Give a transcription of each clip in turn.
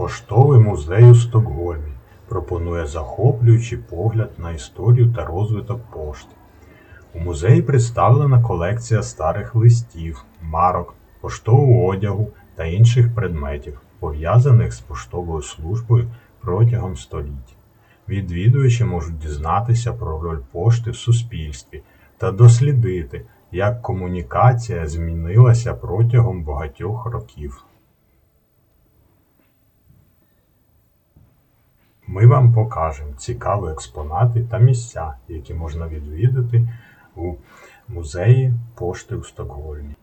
Поштовий музей у Стокгольмі пропонує захоплюючий погляд на історію та розвиток пошти. У музеї представлена колекція старих листів, марок, поштового одягу та інших предметів, пов'язаних з поштовою службою протягом століть. Відвідувачі можуть дізнатися про роль пошти в суспільстві та дослідити, як комунікація змінилася протягом багатьох років. Ми вам покажемо цікаві експонати та місця, які можна відвідати у музеї пошти у Стокгольмі.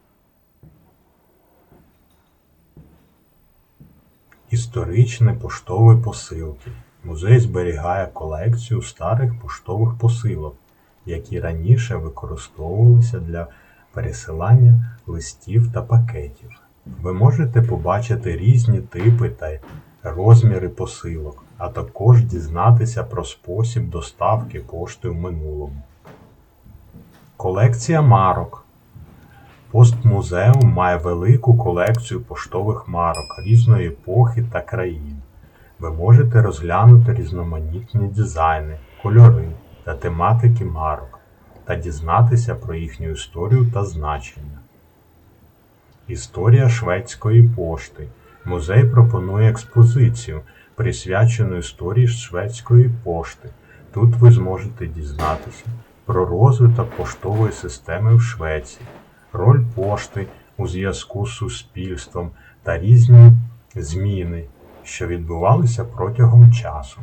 Історичні поштові посилки. Музей зберігає колекцію старих поштових посилок, які раніше використовувалися для пересилання листів та пакетів. Ви можете побачити різні типи та розміри посилок, а також дізнатися про спосіб доставки пошти в минулому. Колекція марок. Постмузеум має велику колекцію поштових марок різної епохи та країн. Ви можете розглянути різноманітні дизайни, кольори та тематики марок та дізнатися про їхню історію та значення. Історія шведської пошти. Музей пропонує експозицію, присвячену історії шведської пошти. Тут ви зможете дізнатися про розвиток поштової системи в Швеції, роль пошти у зв'язку з суспільством та різні зміни, що відбувалися протягом часу.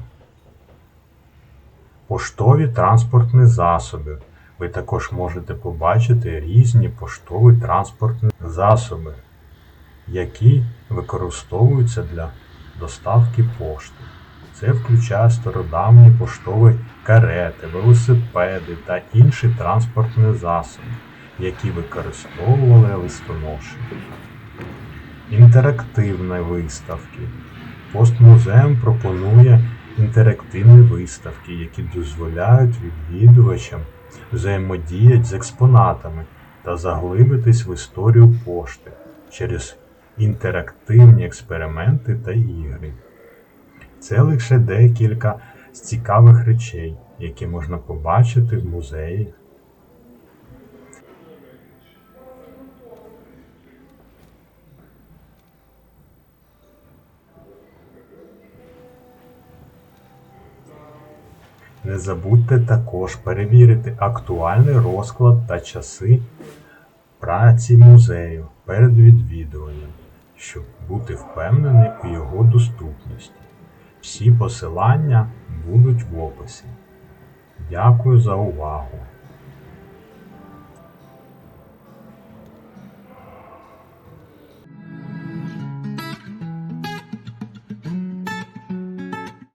Поштові транспортні засоби. Ви також можете побачити різні поштові транспортні засоби, які використовуються для доставки пошти. Це включає стародавні поштові карети, велосипеди та інші транспортні засоби, які використовували листоноші. Інтерактивні виставки. Постмузеум пропонує інтерактивні виставки, які дозволяють відвідувачам взаємодіяти з експонатами та заглибитись в історію пошти через інтерактивні експерименти та ігри. Це лише декілька з цікавих речей, які можна побачити в музеї. Не забудьте також перевірити актуальний розклад та часи праці музею перед відвідуванням, щоб бути впевнений у його доступності. Всі посилання будуть в описі. Дякую за увагу!